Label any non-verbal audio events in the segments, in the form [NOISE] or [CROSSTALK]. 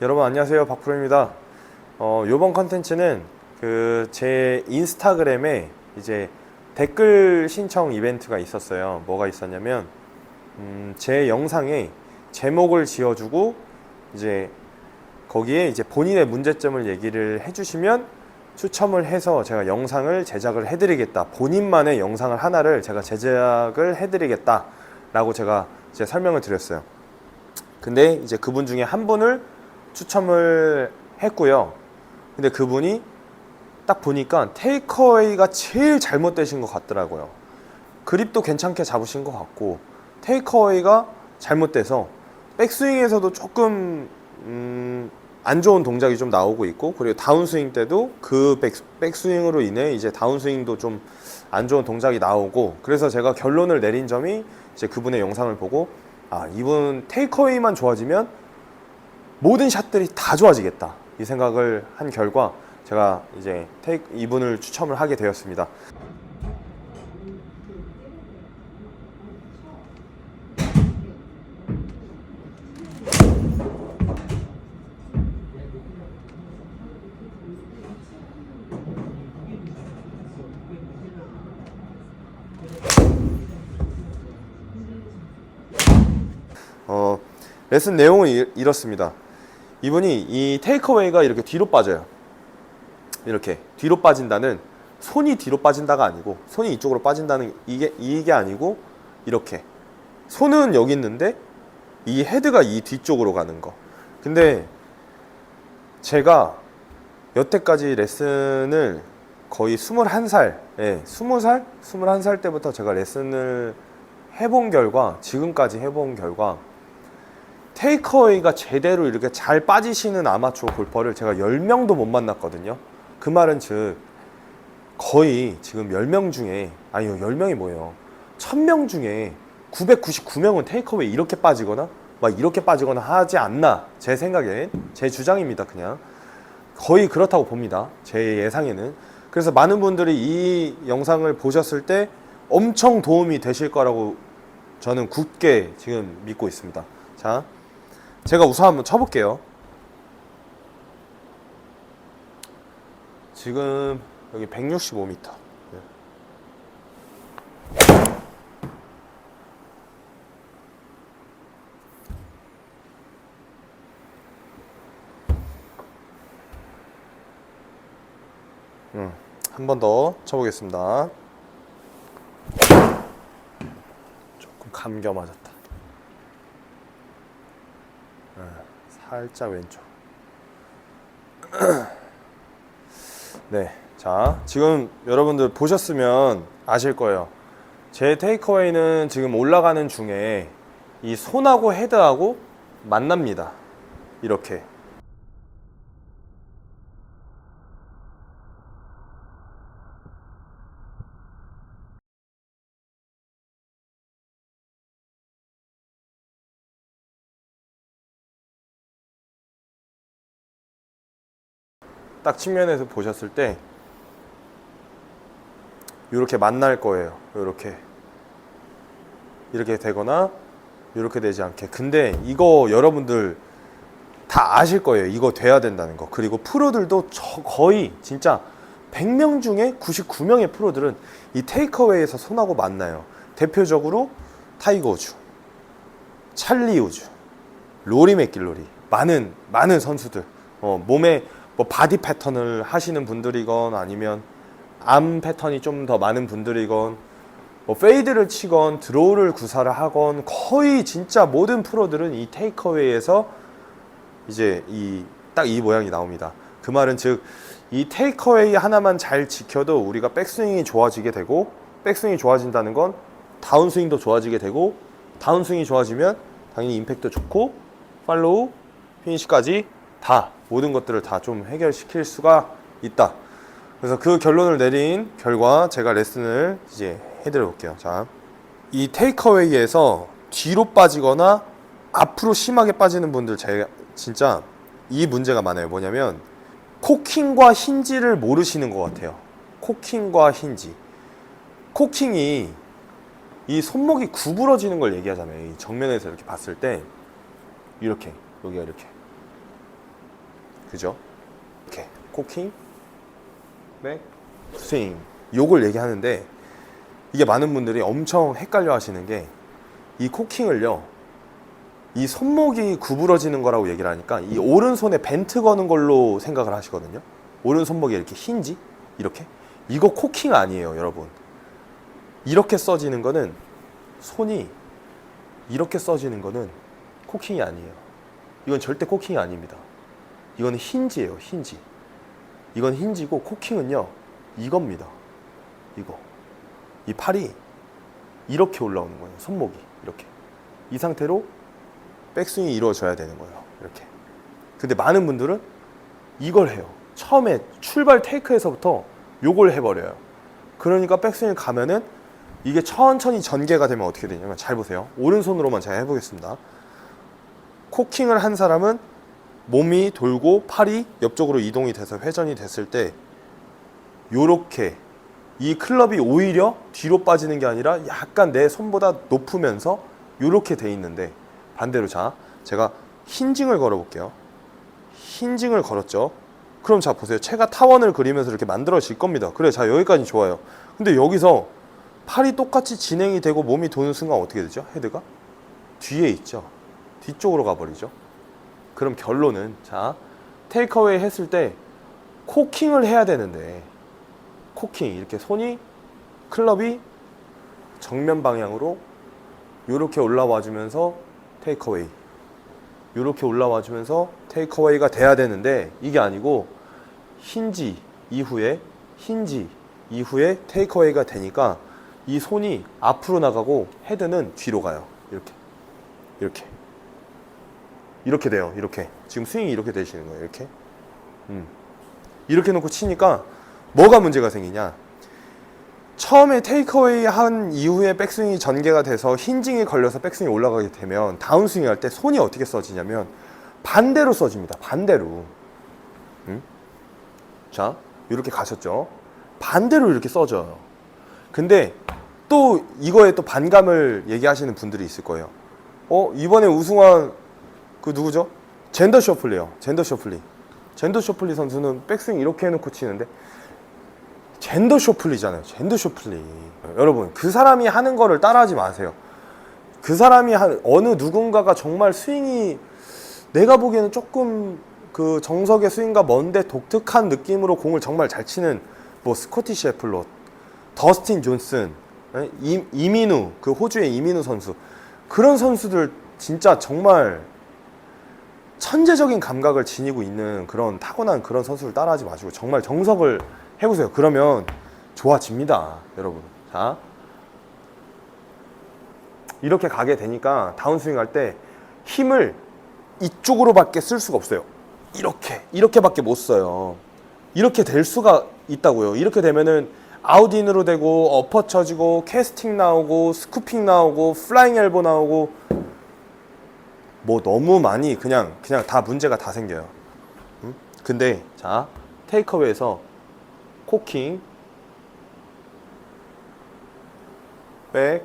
여러분 안녕하세요 박프로입니다. 어, 이번 컨텐츠는 그 제 인스타그램에 이제 댓글 신청 이벤트가 있었어요. 뭐가 있었냐면 음, 제 영상에 제목을 지어주고 이제 거기에 이제 본인의 문제점을 얘기를 해주시면 추첨을 해서 제가 영상을 제작을 해드리겠다. 본인만의 영상을 하나를 제가 제작을 해드리겠다 라고 제가 이제 설명을 드렸어요. 근데 이제 그분 중에 한 분을 추첨을 했고요. 근데 그분이 딱 보니까 테이크어웨이가 제일 잘못되신 것 같더라고요. 그립도 괜찮게 잡으신 것 같고 테이크어웨이가 잘못돼서 백스윙에서도 조금 음, 안 좋은 동작이 좀 나오고 있고 그리고 다운스윙 때도 그 백, 백스윙으로 인해 이제 다운스윙도 좀 안 좋은 동작이 나오고 그래서 제가 결론을 내린 점이 이제 그분의 영상을 보고 아 이분 테이크어웨이만 좋아지면 모든 샷들이 다 좋아지겠다 이 생각을 한 결과 제가 이제 테이크 이분을 추첨을 하게 되었습니다. 어, 레슨 내용은 이, 이렇습니다. 이분이 이 테이크어웨이가 이렇게 뒤로 빠져요. 이렇게 뒤로 빠진다는 손이 뒤로 빠진다가 아니고 손이 이쪽으로 빠진다는 이게 이게 아니고 이렇게 손은 여기 있는데 이 헤드가 이 뒤쪽으로 가는 거. 근데 제가 여태까지 레슨을 거의 21살, 예, 20살, 21살 때부터 제가 레슨을 해본 결과 지금까지 해본 결과 테이크어웨이가 제대로 이렇게 잘 빠지시는 아마추어 골퍼를 제가 10명도 못 만났거든요. 그 말은 즉 거의 지금 10명 중에 아니요 10명이 뭐예요. 1000명 중에 999명은 테이크어웨이 이렇게 빠지거나 막 이렇게 빠지거나 하지 않나 제 생각엔 제 주장입니다 그냥 거의 그렇다고 봅니다 제 예상에는 그래서 많은 분들이 이 영상을 보셨을 때 엄청 도움이 되실 거라고 저는 굳게 지금 믿고 있습니다 자 제가 우선 한번 쳐볼게요. 지금 여기 165m. 음, 한 번 더 쳐보겠습니다. 조금 감겨 맞았다. 살짝 왼쪽. [CLEARS THROAT] 네. 자, 지금 여러분들 보셨으면 아실 거예요. 제 테이크어웨이는 지금 올라가는 중에 이 손하고 헤드하고 만납니다. 이렇게. 딱 측면에서 보셨을 때 이렇게 만날 거예요. 이렇게 이렇게 되거나 이렇게 되지 않게. 근데 이거 여러분들 다 아실 거예요. 이거 돼야 된다는 거. 그리고 프로들도 저 거의 진짜 100명 중에 99명의 프로들은 이 테이크어웨이에서 손하고 만나요. 대표적으로 타이거 우즈, 찰리 우즈, 로리 맥길로리 많은 많은 선수들 어, 몸에 뭐 바디 패턴을 하시는 분들이건 아니면 암 패턴이 좀 더 많은 분들이건 뭐 페이드를 치건 드로우를 구사를 하건 거의 진짜 모든 프로들은 이 테이크어웨이에서 이제 이 딱 이 모양이 나옵니다. 그 말은 즉 이 테이크어웨이 하나만 잘 지켜도 우리가 백스윙이 좋아지게 되고 백스윙이 좋아진다는 건 다운스윙도 좋아지게 되고 다운스윙이 좋아지면 당연히 임팩트 좋고 팔로우 피니시까지 다 모든 것들을 다 좀 해결시킬 수가 있다. 그래서 그 결론을 내린 결과 제가 레슨을 이제 해드려 볼게요. 자, 이 테이크어웨이에서 뒤로 빠지거나 앞으로 심하게 빠지는 분들 제가 진짜 이 문제가 많아요. 뭐냐면 코킹과 힌지를 모르시는 것 같아요. 코킹과 힌지. 코킹이 이 손목이 구부러지는 걸 얘기하잖아요. 이 정면에서 이렇게 봤을 때 이렇게 여기가 이렇게 그죠? 이렇게 코킹, 백, 스윙. 요걸 얘기하는데 이게 많은 분들이 엄청 헷갈려 하시는 게 이 코킹을요. 이 손목이 구부러지는 거라고 얘기를 하니까 이 오른손에 벤트 거는 걸로 생각을 하시거든요. 오른 손목이 이렇게 힌지 이렇게 이거 코킹 아니에요, 여러분. 이렇게 써지는 거는 손이 이렇게 써지는 거는 코킹이 아니에요. 이건 절대 코킹이 아닙니다. 이거는 힌지예요, 힌지. 이건 힌지고 코킹은요 이겁니다. 이거 이 팔이 이렇게 올라오는 거예요. 손목이 이렇게 이 상태로 백스윙이 이루어져야 되는 거예요. 이렇게. 근데 많은 분들은 이걸 해요. 처음에 출발 테이크에서부터 요걸 해버려요. 그러니까 백스윙 가면은 이게 천천히 전개가 되면 어떻게 되냐면 잘 보세요. 오른손으로만 제가 해보겠습니다. 코킹을 한 사람은 몸이 돌고 팔이 옆쪽으로 이동이 돼서 회전이 됐을 때 요렇게 이 클럽이 오히려 뒤로 빠지는 게 아니라 약간 내 손보다 높으면서 요렇게 돼 있는데 반대로 자 제가 힌징을 걸어 볼게요. 힌징을 걸었죠? 그럼 자 보세요. 채가 타원을 그리면서 이렇게 만들어질 겁니다. 그래 자 여기까지 좋아요. 근데 여기서 팔이 똑같이 진행이 되고 몸이 도는 순간 어떻게 되죠? 헤드가? 뒤에 있죠? 뒤쪽으로 가버리죠 그럼 결론은 자 테이크어웨이 했을 때 코킹을 해야 되는데 코킹 이렇게 손이 클럽이 정면 방향으로 이렇게 올라와 주면서 테이크어웨이 이렇게 올라와 주면서 테이크어웨이가 돼야 되는데 이게 아니고 힌지 이후에 힌지 이후에 테이크어웨이가 되니까 이 손이 앞으로 나가고 헤드는 뒤로 가요. 이렇게. 이렇게 이렇게 돼요 이렇게. 지금 스윙이 이렇게 되시는 거예요 이렇게. 음. 이렇게 놓고 치니까 뭐가 문제가 생기냐? 처음에 테이크어웨이 한 이후에 백스윙이 전개가 돼서 힌징이 걸려서 백스윙이 올라가게 되면 다운스윙 할 때 손이 어떻게 써지냐면 반대로 써집니다 반대로. 음? 자 이렇게 가셨죠? 반대로 이렇게 써져요. 근데 또 이거에 또 반감을 얘기하시는 분들이 있을 거예요. 어 이번에 우승한 그 누구죠? 젠더 쇼플리요 젠더 쇼플리 젠더 쇼플리 선수는 백스윙 이렇게 해놓고 치는데 젠더 쇼플리잖아요. 젠더 쇼플리. 여러분, 그 사람이 하는 거를 따라하지 마세요. 그 사람이 한 어느 누군가가 정말 스윙이 내가 보기에는 조금 그 정석의 스윙과 먼데 독특한 느낌으로 공을 정말 잘 치는 뭐 스코티 셰플롯, 더스틴 존슨, 에? 이, 이민우 그 호주의 이민우 선수 그런 선수들 진짜 정말 천재적인 감각을 지니고 있는 그런 타고난 그런 선수를 따라하지 마시고 정말 정석을 해보세요. 그러면 좋아집니다, 여러분. 자, 이렇게 가게 되니까 다운스윙 할 때 힘을 이쪽으로밖에 쓸 수가 없어요. 이렇게, 이렇게밖에 못 써요. 이렇게 될 수가 있다고요. 이렇게 되면은 아웃인으로 되고 어퍼 쳐지고 캐스팅 나오고 스쿠핑 나오고 플라잉 엘보 나오고 뭐 너무 많이 그냥 그냥 다 문제가 다 생겨요. 음? 근데 자 테이크어웨이에서 코킹, 백,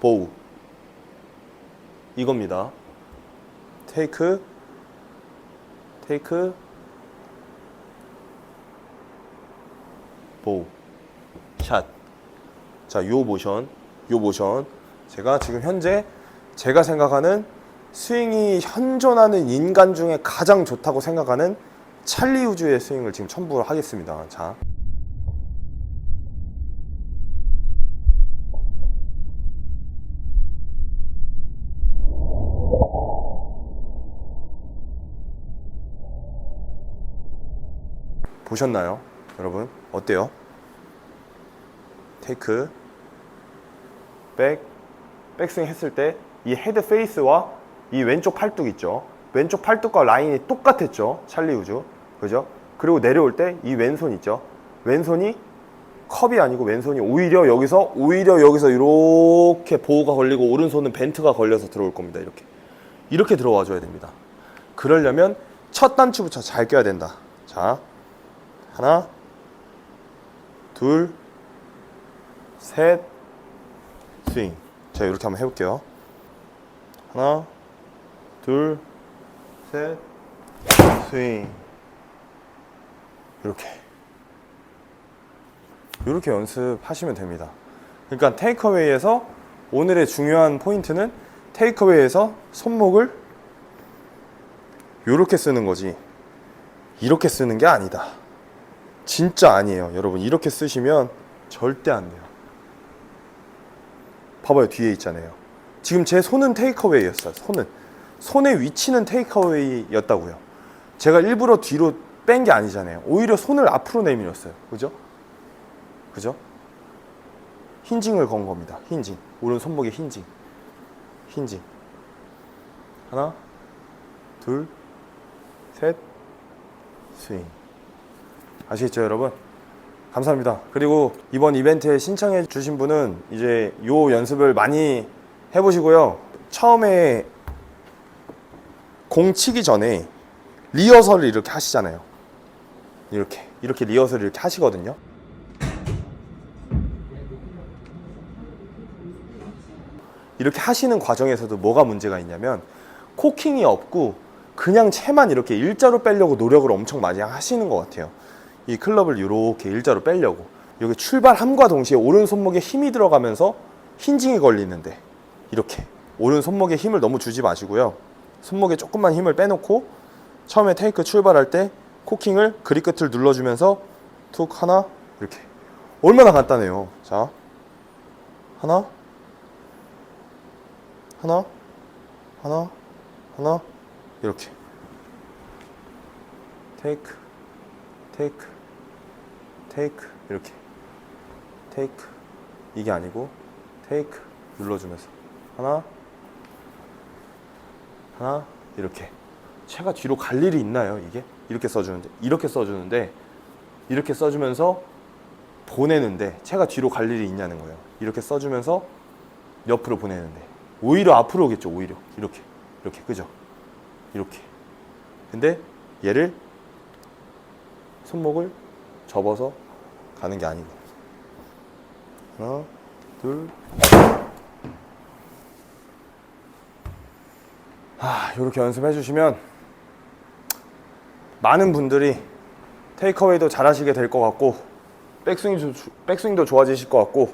보우 이겁니다. 테이크, 테이크, 보우, 샷. 자, 요 모션, 요 모션. 제가 지금 현재 제가 생각하는 스윙이 현존하는 인간 중에 가장 좋다고 생각하는 찰리 우주의 스윙을 지금 첨부를 하겠습니다. 자. 보셨나요? 여러분, 어때요? 테이크, 백, 백스윙 했을 때 이 헤드 페이스와 이 왼쪽 팔뚝 있죠. 왼쪽 팔뚝과 라인이 똑같았죠. 찰리 우주. 그죠? 그리고 내려올 때 이 왼손 있죠. 왼손이 컵이 아니고 왼손이 오히려 여기서 오히려 여기서 이렇게 보호가 걸리고 오른손은 벤트가 걸려서 들어올 겁니다. 이렇게. 이렇게 들어와 줘야 됩니다. 그러려면 첫 단추부터 잘 껴야 된다. 자. 하나 둘 셋 스윙. 자, 이렇게 한번 해 볼게요. 하나 둘, 셋, 스윙 이렇게 이렇게 연습하시면 됩니다. 그러니까 테이크어웨이에서 오늘의 중요한 포인트는 테이크어웨이에서 손목을 이렇게 쓰는 거지 이렇게 쓰는 게 아니다. 진짜 아니에요, 여러분. 이렇게 쓰시면 절대 안 돼요. 봐봐요, 뒤에 있잖아요. 지금 제 손은 테이크어웨이였어요. 손은 손의 위치는 테이크어웨이였다고요. 제가 일부러 뒤로 뺀 게 아니잖아요. 오히려 손을 앞으로 내밀었어요. 그죠? 그죠? 힌징을 건 겁니다. 힌징. 오른 손목에 힌징. 힌징. 하나, 둘, 셋, 스윙. 아시겠죠, 여러분? 감사합니다. 그리고 이번 이벤트에 신청해 주신 분은 이제 요 연습을 많이 해보시고요. 처음에 공 치기 전에 리허설을 이렇게 하시잖아요. 이렇게 이렇게 리허설을 이렇게 하시거든요. 이렇게 하시는 과정에서도 뭐가 문제가 있냐면 코킹이 없고 그냥 채만 이렇게 일자로 빼려고 노력을 엄청 많이 하시는 것 같아요. 이 클럽을 이렇게 일자로 빼려고 여기 출발함과 동시에 오른 손목에 힘이 들어가면서 힌징이 걸리는데 이렇게 오른 손목에 힘을 너무 주지 마시고요. 손목에 조금만 힘을 빼놓고 처음에 테이크 출발할 때 코킹을 그립 끝을 눌러주면서 툭 하나 이렇게. 얼마나 간단해요. 자 하나 하나 하나 하나 이렇게. 테이크 테이크 테이크 이렇게. 테이크. 이게 아니고 테이크 눌러주면서. 하나 하나 이렇게. 채가 뒤로 갈 일이 있나요 이게? 이렇게 써주는데 이렇게 써주는데 이렇게 써주면서 보내는데 채가 뒤로 갈 일이 있냐는 거예요. 이렇게 써주면서 옆으로 보내는데. 오히려 앞으로 오겠죠 오히려. 이렇게. 이렇게. 그죠? 이렇게. 근데 얘를 손목을 접어서 가는 게 아니고. 하나 둘 아, 이렇게 연습해 주시면 많은 분들이 테이크어웨이도 잘하시게 될 것 같고 백스윙도, 주- 백스윙도 좋아지실 것 같고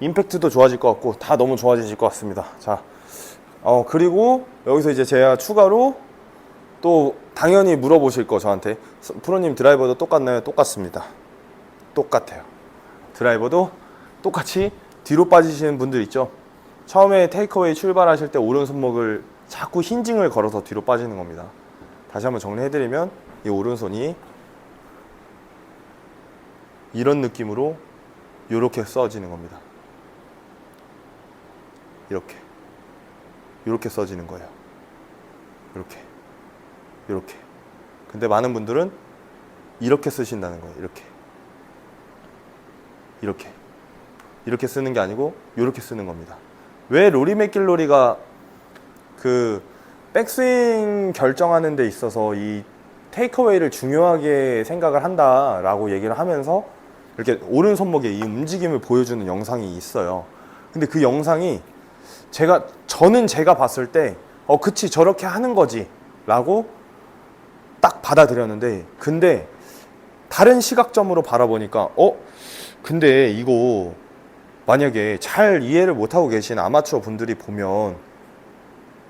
임팩트도 좋아질 것 같고 다 너무 좋아지실 것 같습니다. 자, 어 그리고 여기서 이제 제가 추가로 또 당연히 물어보실 거 저한테 서- 프로님 드라이버도 똑같나요? 똑같습니다. 똑같아요. 드라이버도 똑같이 뒤로 빠지시는 분들 있죠. 처음에 테이크어웨이 출발하실 때 오른 손목을 자꾸 힌징을 걸어서 뒤로 빠지는 겁니다. 다시 한번 정리해드리면 이 오른손이 이런 느낌으로 이렇게 써지는 겁니다. 이렇게 이렇게 써지는 거예요. 이렇게 이렇게. 근데 많은 분들은 이렇게 쓰신다는 거예요. 이렇게 이렇게 이렇게 쓰는 게 아니고 이렇게 쓰는 겁니다. 왜 로리 맥길로리가 그 백스윙 결정하는 데 있어서 이 테이크어웨이를 중요하게 생각을 한다라고 얘기를 하면서 이렇게 오른 손목에 이 움직임을 보여주는 영상이 있어요. 근데 그 영상이 제가 저는 제가 봤을 때 어 그치 저렇게 하는 거지라고 딱 받아들였는데 근데 다른 시각점으로 바라보니까 어 근데 이거 만약에 잘 이해를 못하고 계신 아마추어 분들이 보면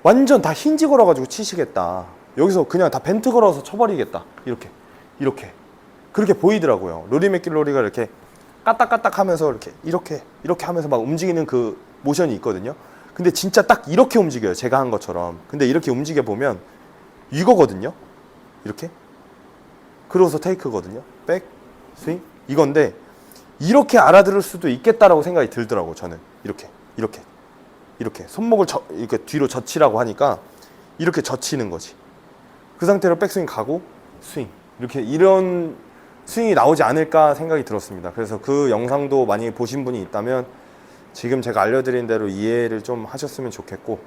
완전 다 힌지 걸어가지고 치시겠다. 여기서 그냥 다 벤트 걸어서 쳐버리겠다. 이렇게, 이렇게. 그렇게 보이더라고요. 로리 맥길로리가 이렇게 까딱까딱 하면서 이렇게, 이렇게, 이렇게 하면서 막 움직이는 그 모션이 있거든요. 근데 진짜 딱 이렇게 움직여요. 제가 한 것처럼. 근데 이렇게 움직여 보면 이거거든요. 이렇게. 그러고서 테이크거든요. 백, 스윙. 이건데 이렇게 알아들을 수도 있겠다라고 생각이 들더라고 저는. 이렇게, 이렇게. 이렇게 손목을 저, 이렇게 뒤로 젖히라고 하니까 이렇게 젖히는 거지. 그 상태로 백스윙 가고 스윙 이렇게 이런 스윙이 나오지 않을까 생각이 들었습니다. 그래서 그 영상도 많이 보신 분이 있다면 지금 제가 알려드린 대로 이해를 좀 하셨으면 좋겠고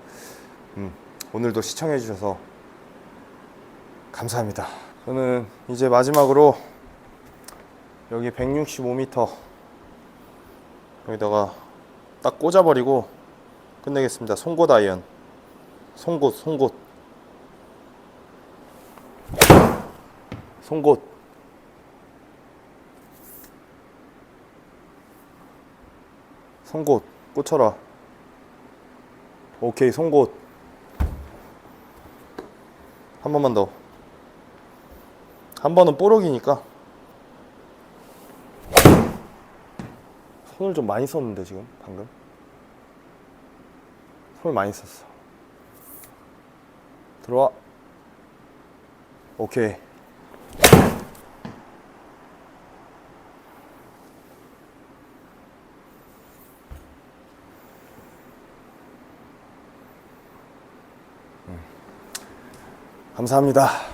음, 오늘도 시청해 주셔서 감사합니다. 저는 이제 마지막으로 여기 165m 여기다가 딱 꽂아버리고 끝내겠습니다. 송곳 아이언. 송곳, 송곳. 송곳. 송곳. 꽂혀라. 오케이 송곳. 한 번만 더. 한 번은 뽀록이니까. 손을 좀 많이 썼는데 지금 방금 손을 많이 썼어. 들어와. 오케이. 감사합니다.